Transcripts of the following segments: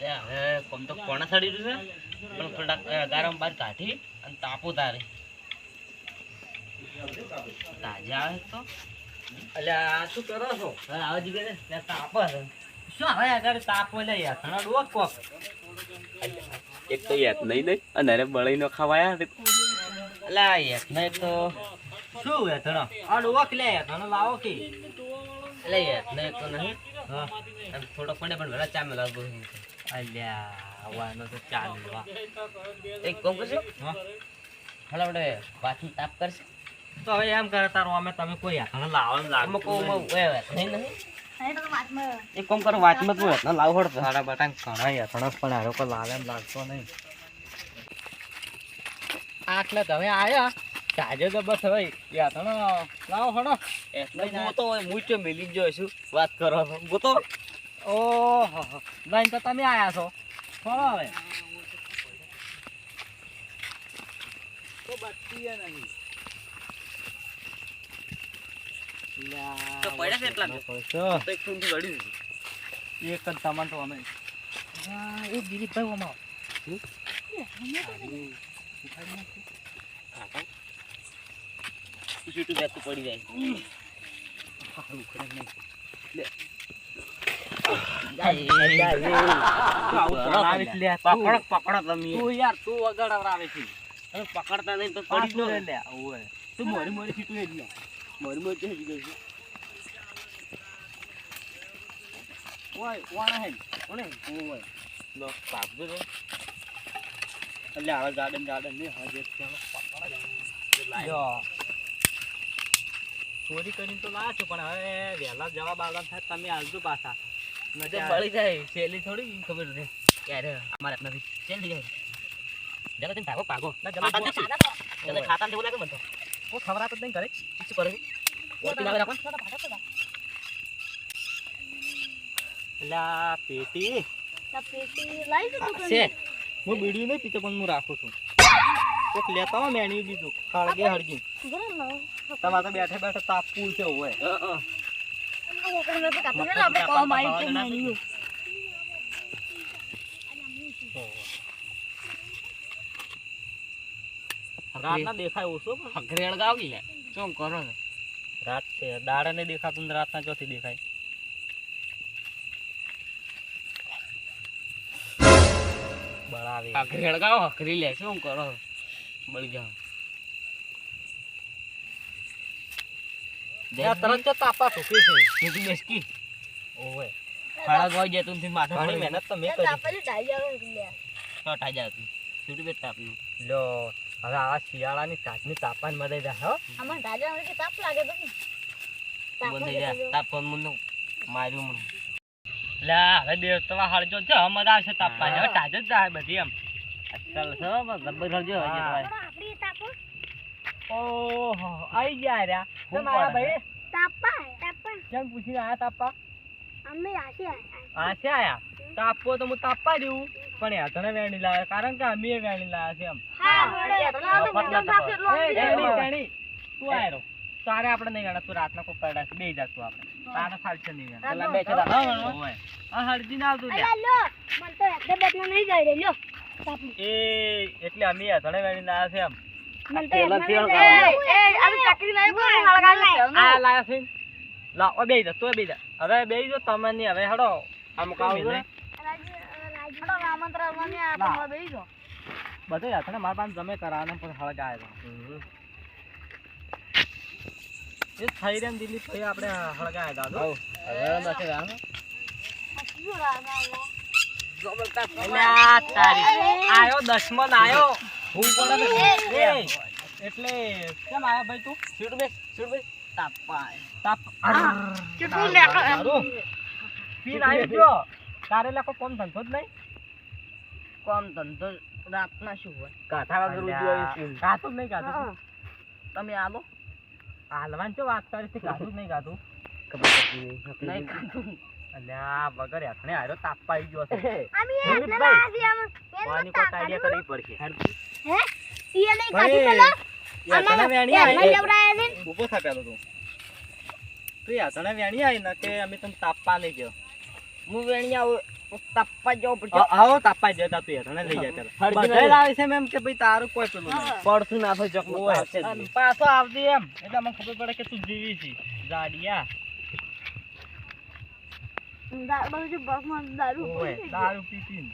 એ હવે કોમ તો કોણે સડી રહ્યું છે? પણ થોડાક ગરમ બાર કાઢી અને તાપો તારે તાજા આવે તો? અલ્યા શું કરો છો? હવે આવા જીગે ને તાપ છે. શું હવે આગળ તાપ લે યાર ઘણા કોક? એક તો યાદ નહીં નહીં અને અરે બળી નો ખવાયા એટલે આ એક ને તો શું ઘણો આ ડોક લે ઘણો લાવો કે? એટલે એક નહીં તો નહીં. હા. થોડો પડે પણ વેલા ચા મેલાવતો અલ્યા આવવાનો તો ચાલુ વા એક કોમ કરશે હાલ આપણે પાછી તાપ કરશે તો હવે એમ કરે તારો અમે તમે કોઈ ઘણો લાવો ને લાગો કોમ નહીં નહીં એક કોમ કરો વાતમાં તું ના લાવ હડ સાડા બટાંગ ઘણા યાતણો પણ હારો કોઈ લાવે એમ લાગતો નહીં આટલે તમે આયા તાજો તો બસ હવે યાતણો લાવો હડો એટલે હું તો હું મેલી જ જોઈશું વાત કરો હું તો ઓહો લઈને તો તમે આયા છો. ફળો હવે. તો બત્તીએ નહીં. તો પડ્યા છે એટલા? તો એક ફૂંથી વળ્યું છે એક જ સામાન તો અમે. એ દિલીપભાઈ ઓમાં. પડી જાય પકડો પકડો તમે તું યાર તું વગર આવે છે તમે પકડતા નહીં ન ગાર્ડન ગાર્ડન ને હજે ચોરી કરીને તો લાયા છો પણ હવે વહેલા જવાબ આવવાનું થાય તમે આવજો પાછા. તો બળી જાય. સહેલી થોડી ખબર છે. યાર અમારે નથી ચેલ થઈ જાય જગત તેને ભાગો ભાગો. ના, ખાતા બોલ. નથી એટલે ખાતા નથી લાગે મને તો. કોઈ ખબર જ નહીં કરે શું કરે ઓળખી લાગે રાખો. એટલે પેટી હું બીડી નહીં પીતો પણ હું રાખું છું. કોક લેતા હોય મેણી બીજું. હળગે. હળગી તમારે બેઠે બેઠે બેઠે તાપવું છે હોય. રાતના દેખાય ઓછો પણ ગાવ લે. શું કરો રાત છે. દાડે નહીં દેખાતું રાત રાતના ચોથી દેખાય. બળાવે. હકરી લે. શું કરો બળી જાવ તરત જ તાપા છે. સીધી બેસકી ઓવે. ખાડા ગોઈ જાય તું માથે ઘણી મહેનત તો મેં કરી. શોર્ટ આ જાય તું. છૂટી બેટ તાપનું. લો હવે આ શિયાળાની તાજની તાપાન મદઈ જાય હો. જાય. તાપ ફોન મને માર્યું મને. લે હવે દેવ તો હળજો છે મજા આવશે તાપમાન હવે તાજો જ જાય બધી એમ. ચાલ છો હળજો. ઓહો આઈ ગયા રહ્યા પડે. કેમ પૂછીને આયા તાપા આશે આયા. તાપવો તો હું તાપવા દઉં. પણ યાતને વેણી લાવે કારણ કે અમે વેણી લાવ્યા છે એમ. એ વેણી, વેણી. તું આયરો તારે આપણે નહીં ગણા તું રાતના કોઈ કરડા છે બે જાતું આપણે. તારે ફાલશે નહીં. બે તાપ. હા. હળદી ના આવતું લ્યા. એ એટલે અમે યાતને વેણી લાવ્યા છે એમ. લાયા હવે બેઈ જો તમે ની હવે હડો. આમ કાવ બધે યાતને મારા પાસે જમે કરાવે પણ હળગાય એ થઈ રહ્યા ને દિલીપ ભાઈ આપણે હળગાય દાદો હવે નથી તારી. આયો દસમન આયો. હું પડે એટલે કેમ આયા ભાઈ તું? છૂટ બે છૂટ બે તાપ તાપ કેટલું લેખો એમ? દારૂ. પીને તારે લેખો કોમ ધંધો જ નહીં? કોમ ધંધો રાતના શું હોય? કાથા વગર ઉજવું હોય શું? ગાતું નહીં કાથું તમે આલો હાલવાન ચો વાત કરી છે કાથું જ નહીં કાથું નહીં. કાથું. અલ્યા વગર યાથણે આયો તાપ આવી ગયો છે આઈડિયા કરવી પડશે. હે? ટીએ નહીં ખાધી પેલો? યાતણે વેણી આઈ. લેવડાયા છે ને. થા પેલો તું. તું યાતણે વેણી આવી ને કે અમે તને તાપવા નહીં ગયો? હું વેણી આવું તાપવા જવું પડશે આવો તાપા જતા તું હેઠળ લઈ જા કરે હળદી લાવે છે એમ કે ભાઈ તારું કોઈ પેલું નહીં. પડતું ના થાય ચકમું આવશે જ. પાછો આવતી એમ. એટલે મને ખબર પડે કે તું જીવી છી. જાડિયા દારૂ બધું બસમાં દારૂ ઓય દારૂ પી પીને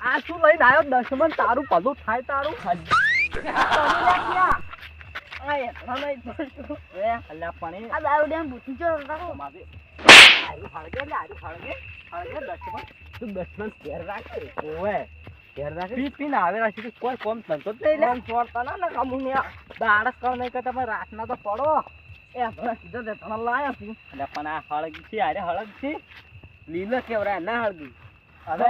આ શું આવ્યો દશમન તારું ભલું થાય તારું દશમન રાખે પીને આવે રાખી કોઈ કોમ ધંધો જ નહીં લે. છોડતા ના ને ને દાડસ કર નહીં કરતા પણ રાતના તો પડો એ ભલે સીધો દે તને લાયા છું. એટલે પણ આ હળગી છે અરે હળગ છે. લીલો કેવરા ના હળગી. હવે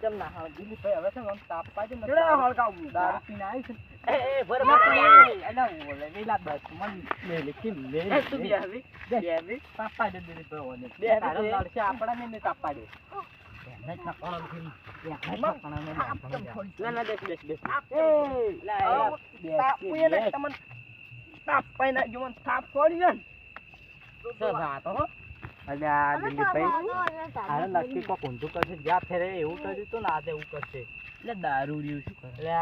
કેમ ના હળગી? ભાઈ હવે છે ને આમ તાપવા છે હળગાવું? દારૂ પીને આવી છે. એ એ બરાબર અલા ઓલે વેલા દશમન લે લે કેમ લે તું બે હવે? બે હવે? તાપા દે દે ભાઈ બે તારા તાપા ને ના તાપુ તાપ દે. એટલે દારૂ રહ્યું શું કરે?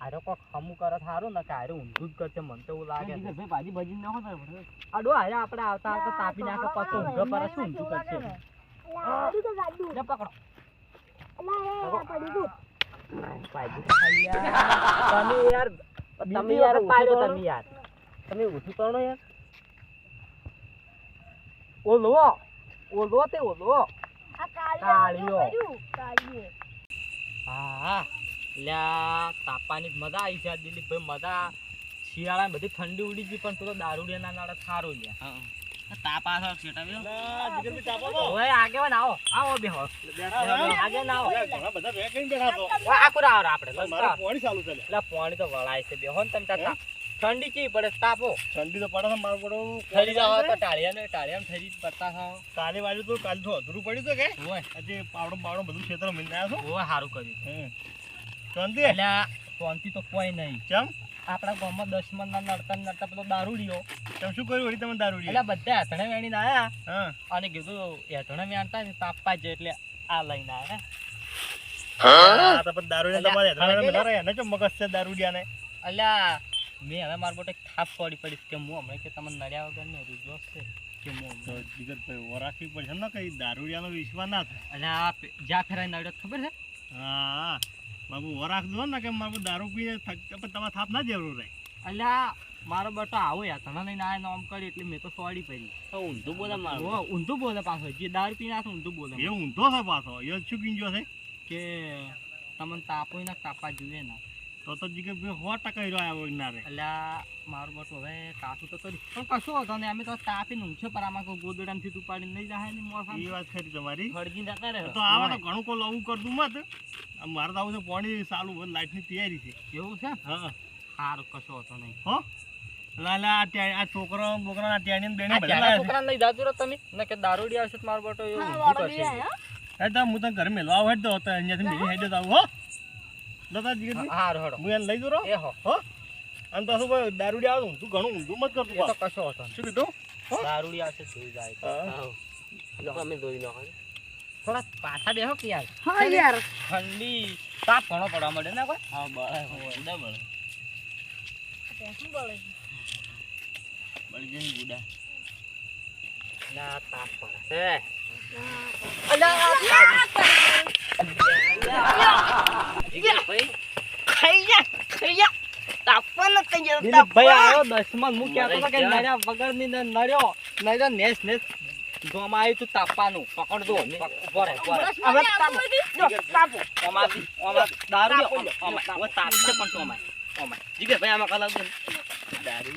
આરો કોક હમું કરે સારું ને કે આરે ઊંધું જ કરશે મને તો એવું લાગે ભાજી ભજી ન હોય આડો હારે આપણે આવતા આવતા તાપી નાખે પછી ઊંઘો પર શું ઊંધું કરશે. લે પકડો. તમે યાર તમે યાર પાડ્યો તમે યાર. તમે ઊંધું કરો યાર. ઓલો ઓલો તે ઓલો. કાળીઓ. હા લ્યા તાપાની જ મજા આવી છે દિલીપભાઈ મજા. શિયાળા બધી ઠંડી ઉડી ગઈ પણ પેલો દારૂડિયાના નાળા સારું લ્યા. તાપ આવે છે સેટાવ્યો હવે આગેવાન આવો. આવો બેહો. આગે ના આવો. ઘણા બધા બે કઈ બેઠા છો. ઓ, આ કુરા આવો આપણે. પણ મારે પોણી ચાલુ છે લે. એટલે પાણી તો વળાય છે. બેહો ને તમે તાતા ઠંડી ચી પડે? તાપો. ઠંડી તો પડે છે મારું પડું ઠરી જાવ તો ટાળિયા ને ટાળિયા ઠરી પડતા હા કાલે વાળું તો કાલ તો અધૂરું પડ્યું તો કે? ઓય. આજે પાવડો પાવડો બધું ક્ષેત્ર મિલ આવ્યો ઓય સારું કર્યું. છો હમ. શાંતિ એટલે શાંતિ તો કોઈ નહીં. ચમ આપણા ગામમાં દસમન ના નડતા ને નડતા પેલો દારૂડિયો ચમ શું કર્યું વળી તમે દારૂ એટલે બધા હેઠણે વેણીને આયા. હા. અને કીધું હેઠણે વેણતા ને તાપવા જ એટલે આ લઈને આયા આ તો પણ દારૂ અલ્યા, તમારે હેઠળ મેલા રહ્યા ને? ચમ મગજ છે દારૂડિયા ને? અલ્યા મેં હવે મારા બોટે થાપ પડી પડી કે હું હમણાં કે તમે નડ્યા વગર ને રૂજો છે કે હું જીગરભાઈ ઓ રાખવી પડશે ને કઈ દારૂડિયાનો વિશ્વાસ ના થાય? અલ્યા જ્યાં ફેરાય નડ્યો ખબર છે? હા. બાબુ વરાખ દો ને કે મારું દારૂ પીને થક પણ તમારે થાપ ના જરૂર રહે. અલ્યા મારો બટો આવો યાર તને નહીં આયા નામ કરી એટલે મેં તો સોડી પડી. તો ઊંધું બોલે મારું. ઊંધું બોલે પાછો. જે દારૂ પીને આશે ઊંધું બોલે એ ઊંધો છે પાછો. એ શું ગીંજો છે? કે તમને તાપો ના તાપા જોઈએ ના. તો તો જીગરભાઈ સો ટકા હીરો આવ્યો ના રે અલ્યા મારું બટો હવે કાઠું તો કરી. પણ કશું હતો ને અમે તો તાપીને ઊંઘશે પર આમાં કોઈ ગોદડામાંથી પાડીને નહીં જાય ને મોસમ એ વાત ખરી તમારી. ફળગીને જતા કરે તો આવા તો ઘણું કોઈ લવું કરતું મત. મારે તો આવું છે પાણી ચાલુ લાઈટની તૈયારી છે. એવું છે? હા. સારું કશો હતો નહીં. હો? લાલા આ છોકરો બોકરા આ ટ્યાની બેને બધા ત્યાંના લાયા છે. છોકરાને લઈ જાજો રો તમે? ને કે દારૂડી આવશે તો મારો બટો એવું કરશે. હા તો હું તને ઘરે મેળવા આવું હેડ તો તો અહીંયાથી મેળી હેડ તો આવું હો. દાદા જીગરજી હારું હેડો. હું એને લઈ જરો એ હો. હો? અને તો શું ભાઈ દારૂડી આવું તું ઘણું ઊંધું મત કરતું તો કશો હતો. શું કીધું? દારૂડી આવશે જોઈ જાય. અમે જોઈ નાખો થોડા પાછા બેહો કે યાર. હા યાર. ઠંડી. તાપ ઘણો પડવા મળે ના કોઈ? હા બળે બળે બળે શું બોલે છે? બળી જઈને ગુડા. ના તાપ પડે. છે જા તાપવાનું પકડ દો ઊભો રહે, ઊભો રહે. હવે તાપો. જો, તાપો. ઓમાંથી, ઓમાં દારૂ તાપશે પણ તો ઓમાં. ઓમાં. જીગર ભાઈ આમાં કલાક દે દારૂ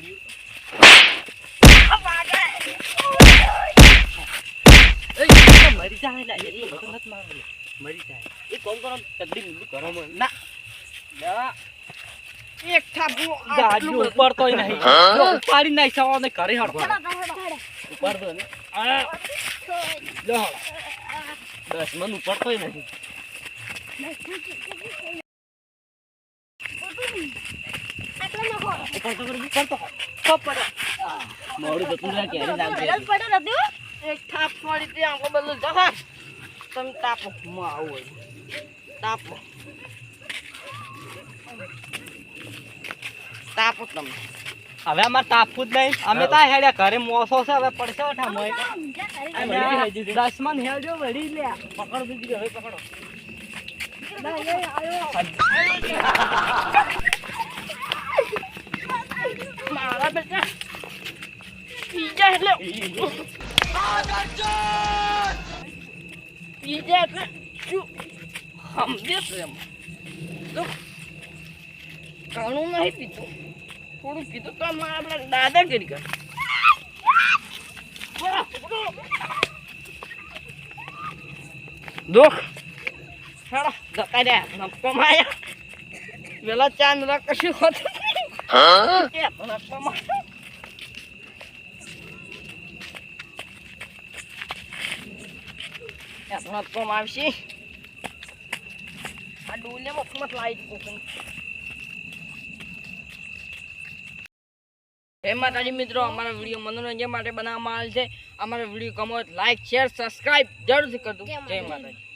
મરી જાય એટલું બધું નથી મારવાનું. મરી જાય. એ કોમ કરો તકડી મીંડું કરો મને. ના. જા. એક થાપુ ગાડી ઉપાડતોય નહીં. જો ઉપાડી નાખ સવા ને ઘરે હડો. ઉપર દો ને આ, લો હળો. દસ મન ઉપડતોય નથી નહીં. મોડું જતું રહે ક્યારે લાગશે મેડલ પડે નથી એક થાપ મળી તે આંખો બધું જવા તમે તાપો. હું આવું તાપો. તાપો તમે. હવે અમારે તાપવું જ નહીં. અમે તો હેડ્યા ઘરે મોસો છે હવે પડશે ઓઠા મોય દસમન હેડ્યો વળી લે. પકડ દીધી હવે પકડો. મારા બેટા. પીજા એટલે એટલે શું સમજે છે એમ ઘણું નહીં પીતું થોડું પીતું તો અમારે આપણે દાદાગીરી કર દુઃખ સાડા જતા રહ્યા નફકો માયા પેલા ચાંદ કશું હોતું નફકો માયા આવશે આ ડોલે મફત લાઈટ કોકન હે માતાજી મિત્રો અમારા વીડિયો મનોરંજન માટે બનાવવામાં આવેલ છે અમારા વીડિયો ગમો લાઈક શેર સબસ્ક્રાઇબ જરૂરથી કરજો જય માતાજી